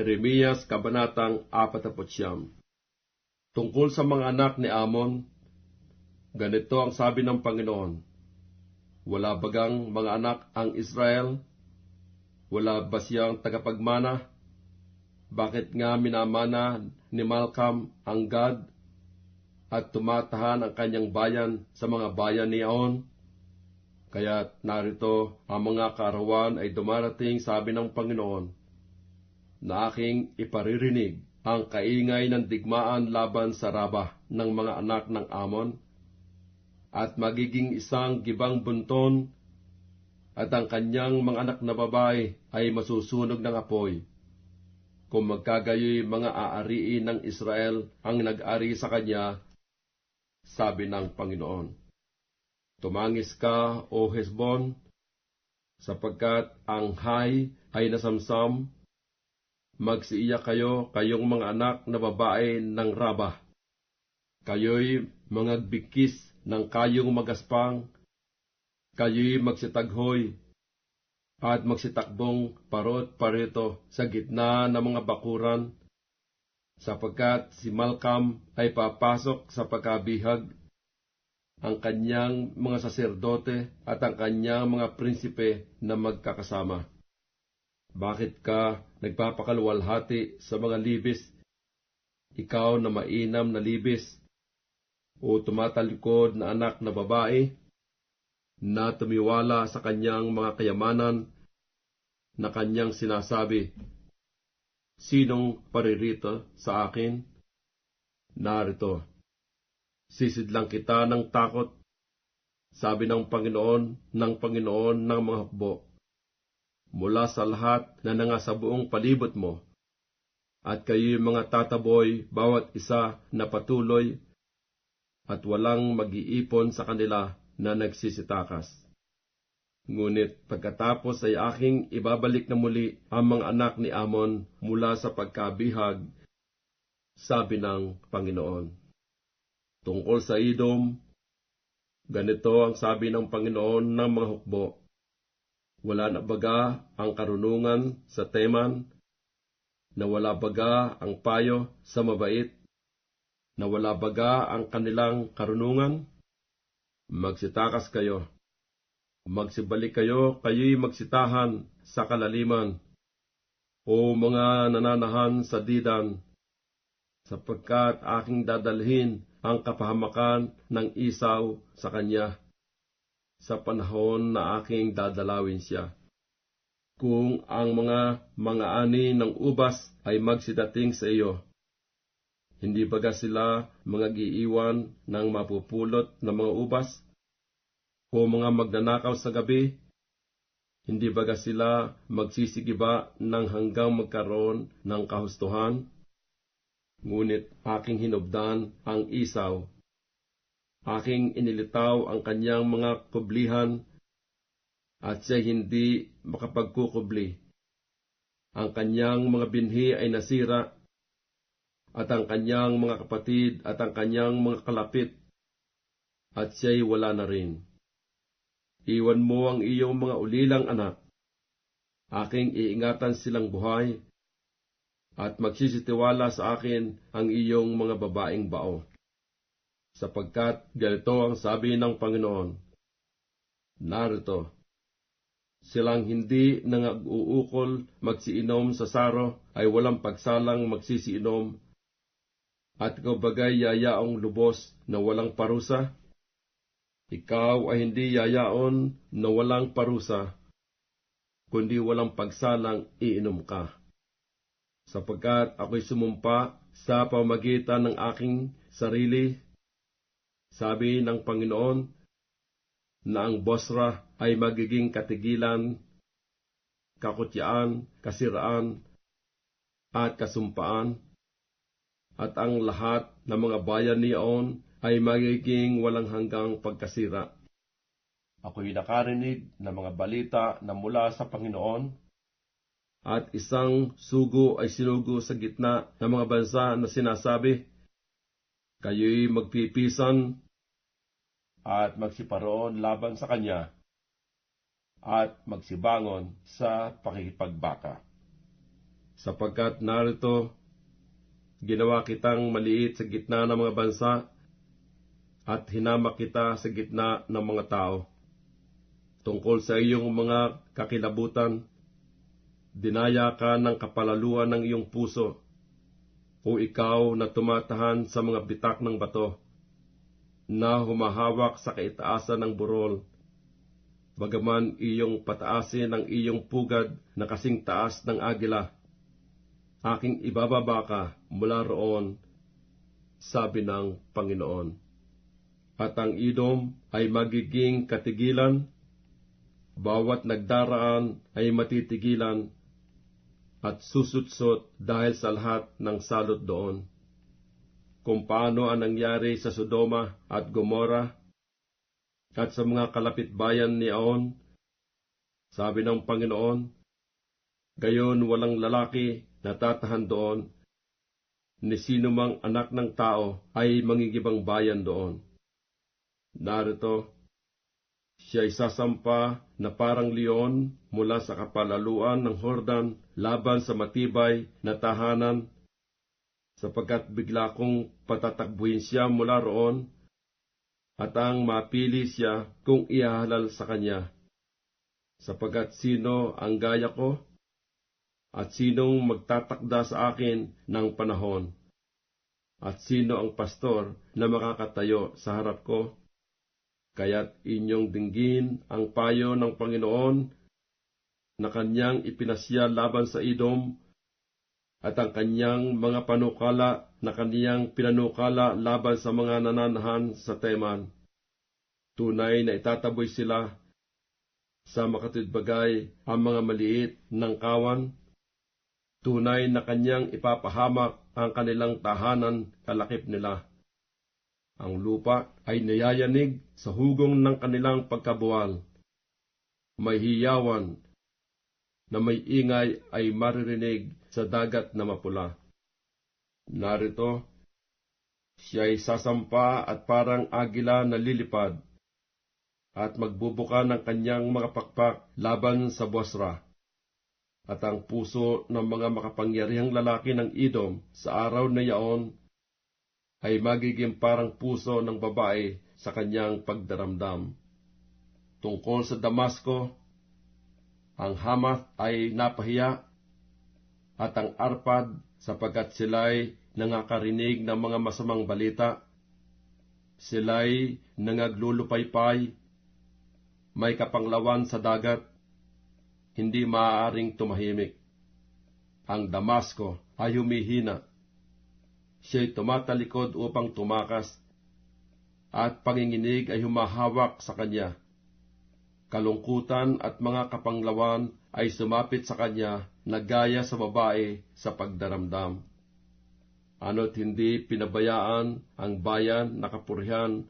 Jeremias Kabanatang 49 Tungkol sa mga anak ni Amon, ganito ang sabi ng Panginoon, Wala bagang mga anak ang Israel? Wala ba siyang tagapagmana? Bakit nga minamana ni Malcolm ang God at tumatahan ang kanyang bayan sa mga bayan ni Aon? Kaya narito ang mga karawan ay dumarating sabi ng Panginoon, na aking iparirinig ang kaingay ng digmaan laban sa Raba ng mga anak ng Amon, at magiging isang gibang bunton, at ang kanyang mga anak na babae ay masusunog ng apoy. Kung magkagayoy mga aariin ng Israel ang nag-ari sa kanya, sabi ng Panginoon. Tumangis ka, O Hesbon, sapagkat ang hay ay nasamsam magsiiya kayo, kayong mga anak na babae ng Raba. Kayo'y mga bikis ng kayong magaspang, kayo'y magsitaghoy, at magsitakbong parot parito sa gitna ng mga bakuran, sapagkat si Malcolm ay papasok sa pagkabihag, ang kanyang mga saserdote at ang kanyang mga prinsipe na magkakasama. Bakit ka nagpapakalwalhati sa mga libis? Ikaw na mainam na libis, o tumatalikod na anak na babae, na tumiwala sa kanyang mga kayamanan, na kanyang sinasabi, Sinong paririto sa akin? Narito, sisidlang kita ng takot, sabi ng Panginoon, ng Panginoon ng mga hukbo mula sa lahat na nanga sa buong palibot mo. At kayo'y mga tataboy, bawat isa na patuloy, at walang mag-iipon sa kanila na nagsisitakas. Ngunit pagkatapos ay aking ibabalik na muli ang mga anak ni Amon mula sa pagkabihag, sabi ng Panginoon. Tungkol sa Idom, ganito ang sabi ng Panginoon ng mga hukbo. Wala na baga ang karunungan sa teman, na wala baga ang payo sa mabait, na wala baga ang kanilang karunungan? Magsitakas kayo. Magsibalik kayo, kayo'y magsitahan sa kalaliman. O mga nananahan sa didan, sapagkat aking dadalhin ang kapahamakan ng isaw sa kanya sa panahon na aking dadalawin siya. Kung ang mga mga ani ng ubas ay magsidating sa iyo, hindi baga sila mga giiwan ng mapupulot na mga ubas? O mga magnanakaw sa gabi? Hindi baga sila magsisigiba ng hanggang magkaroon ng kahustuhan? Ngunit aking hinubdan ang isaw aking inilitaw ang kanyang mga kublihan at siya hindi makapagkukubli. Ang kanyang mga binhi ay nasira at ang kanyang mga kapatid at ang kanyang mga kalapit at siya'y wala na rin. Iwan mo ang iyong mga ulilang anak. Aking iingatan silang buhay at magsisitiwala sa akin ang iyong mga babaeng bao sapagkat ganito ang sabi ng Panginoon. Narito, silang hindi nang-uukol magsiinom sa saro ay walang pagsalang magsisiinom, at ikaw bagay yayaong lubos na walang parusa? Ikaw ay hindi yayaon na walang parusa, kundi walang pagsalang iinom ka. Sapagkat ako'y sumumpa sa pamagitan ng aking sarili sabi ng Panginoon na ang Bosra ay magiging katigilan, kakutyaan, kasiraan, at kasumpaan, at ang lahat ng mga bayan niyon ay magiging walang hanggang pagkasira. Ako'y nakarinig ng mga balita na mula sa Panginoon, at isang sugo ay sinugo sa gitna ng mga bansa na sinasabi, kayo'y magpipisan at magsiparoon laban sa kanya at magsibangon sa pakikipagbaka. sapagkat narito, ginawa kitang maliit sa gitna ng mga bansa, at hinamak kita sa gitna ng mga tao. Tungkol sa iyong mga kakilabutan, dinaya ka ng kapalaluan ng iyong puso, o ikaw na tumatahan sa mga bitak ng bato, na humahawak sa kaitaasan ng burol, bagaman iyong pataasin ang iyong pugad na kasing taas ng agila. Aking ibababa ka mula roon, sabi ng Panginoon. At ang idom ay magiging katigilan, bawat nagdaraan ay matitigilan, at susutsot dahil sa lahat ng salot doon. Kung paano ang nangyari sa Sodoma at Gomora at sa mga kalapit bayan ni Aon, sabi ng Panginoon, gayon walang lalaki na tatahan doon, ni sino mang anak ng tao ay mangigibang bayan doon. Narito, siya ay sasampa na parang leon mula sa kapalaluan ng Hordan laban sa matibay na tahanan, sapagkat bigla kong patatakbuhin siya mula roon, at ang mapili siya kung ihahalal sa kanya. Sapagkat sino ang gaya ko, at sinong magtatakda sa akin ng panahon, at sino ang pastor na makakatayo sa harap ko? Kaya't inyong dinggin ang payo ng Panginoon na kanyang ipinasya laban sa idom at ang kanyang mga panukala na kaniyang pinanukala laban sa mga nananahan sa teman. Tunay na itataboy sila sa makatidbagay ang mga maliit ng kawan. Tunay na kanyang ipapahamak ang kanilang tahanan kalakip nila. Ang lupa ay nayayanig sa hugong ng kanilang pagkabuwal. May hiyawan na may ingay ay maririnig sa dagat na mapula. Narito, siya ay sasampa at parang agila na lilipad at magbubuka ng kanyang mga pakpak laban sa Bosra. At ang puso ng mga makapangyarihang lalaki ng Idom sa araw na yaon ay magiging parang puso ng babae sa kanyang pagdaramdam. Tungkol sa Damasco, ang Hamath ay napahiya at ang Arpad sapagkat sila'y nangakarinig ng mga masamang balita. Sila'y nangaglulupaypay, may kapanglawan sa dagat, hindi maaaring tumahimik. Ang Damasco ay humihina siya'y tumatalikod upang tumakas, at panginginig ay humahawak sa kanya. Kalungkutan at mga kapanglawan ay sumapit sa kanya na gaya sa babae sa pagdaramdam. Ano't hindi pinabayaan ang bayan na kapurihan,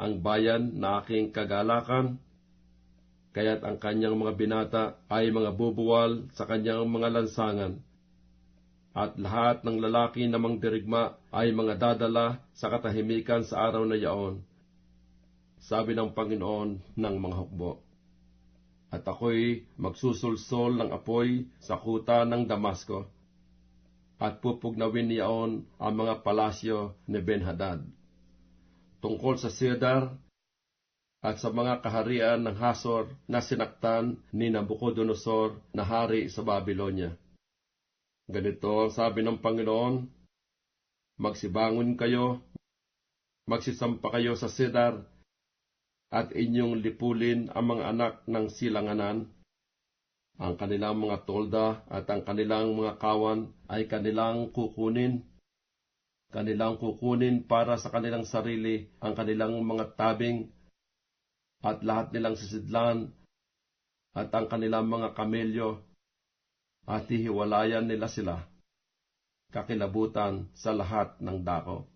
ang bayan na aking kagalakan, kaya't ang kanyang mga binata ay mga bubuwal sa kanyang mga lansangan at lahat ng lalaki na dirigma ay mga dadala sa katahimikan sa araw na yaon. Sabi ng Panginoon ng mga hukbo. At ako'y magsusulsol ng apoy sa kuta ng Damasco, at pupugnawin niyaon ang mga palasyo ni Ben-Hadad. Tungkol sa Cedar, at sa mga kaharian ng Hasor na sinaktan ni Nabucodonosor na hari sa Babylonia Ganito sabi ng Panginoon, Magsibangon kayo, magsisampa kayo sa sedar, at inyong lipulin ang mga anak ng silanganan. Ang kanilang mga tolda at ang kanilang mga kawan ay kanilang kukunin. Kanilang kukunin para sa kanilang sarili ang kanilang mga tabing at lahat nilang sisidlan at ang kanilang mga kamelyo at hihiwalayan nila sila, kakilabutan sa lahat ng dako.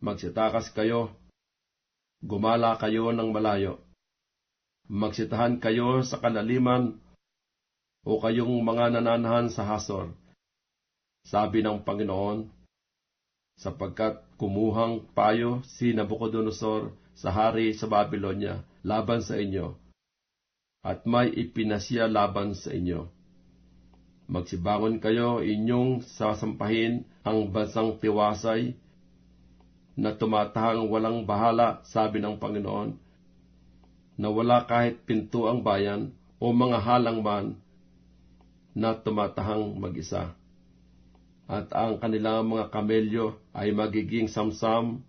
Magsitakas kayo, gumala kayo ng malayo, magsitahan kayo sa kalaliman o kayong mga nananahan sa Hasor, sabi ng Panginoon, sapagkat kumuhang payo si Nabucodonosor sa hari sa Babylonia laban sa inyo, at may ipinasya laban sa inyo Magsibangon kayo inyong sasampahin ang bansang tiwasay na tumatahang walang bahala, sabi ng Panginoon, na wala kahit pinto ang bayan o mga halang man na tumatahang mag-isa. At ang kanilang mga kamelyo ay magiging samsam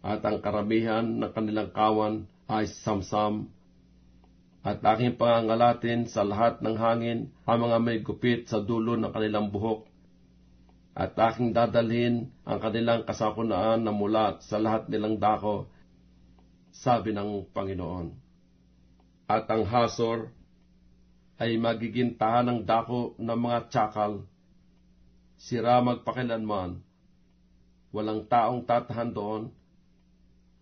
at ang karamihan ng kanilang kawan ay samsam at aking pangangalatin sa lahat ng hangin ang mga may gupit sa dulo ng kanilang buhok. At aking dadalhin ang kanilang kasakunaan na mula sa lahat nilang dako, sabi ng Panginoon. At ang Hasor ay magiging tahanang dako ng mga tsakal, sira magpakilanman, walang taong tatahan doon,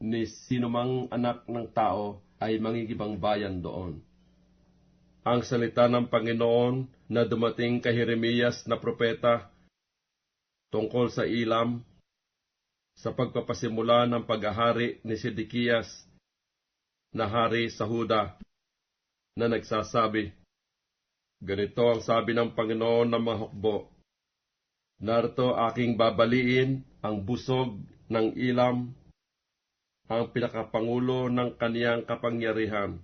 ni sinumang anak ng tao ay mangigibang bayan doon. Ang salita ng Panginoon na dumating kay Jeremias na propeta tungkol sa ilam sa pagpapasimula ng paghahari ni Sidikiyas na hari sa Huda na nagsasabi, Ganito ang sabi ng Panginoon ng mga hukbo, Narito aking babaliin ang busog ng ilam, ang pinakapangulo ng kaniyang kapangyarihan.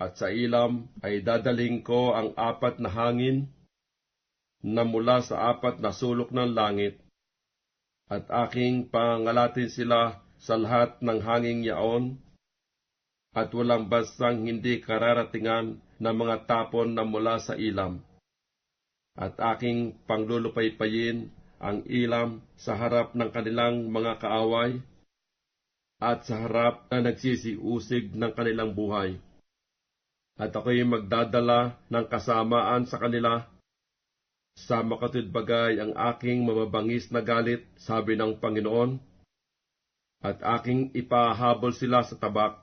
At sa ilam ay dadaling ko ang apat na hangin, na mula sa apat na sulok ng langit, at aking pangalatin sila sa lahat ng hanging yaon, at walang bansang hindi kararatingan ng mga tapon na mula sa ilam. At aking panglulupaypayin ang ilam sa harap ng kanilang mga kaaway, at sa harap na nagsisiusig ng kanilang buhay. At ako'y magdadala ng kasamaan sa kanila sa makatid bagay ang aking mababangis na galit, sabi ng Panginoon, at aking ipahabol sila sa tabak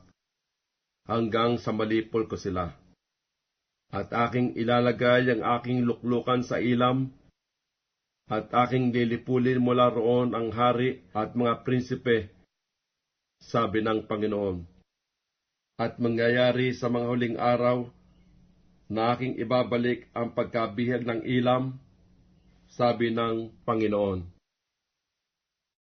hanggang sa malipol ko sila. At aking ilalagay ang aking luklukan sa ilam, at aking lilipulin mula roon ang hari at mga prinsipe, sabi ng Panginoon. At mangyayari sa mga huling araw na aking ibabalik ang pagkabihag ng ilam, sabi ng Panginoon.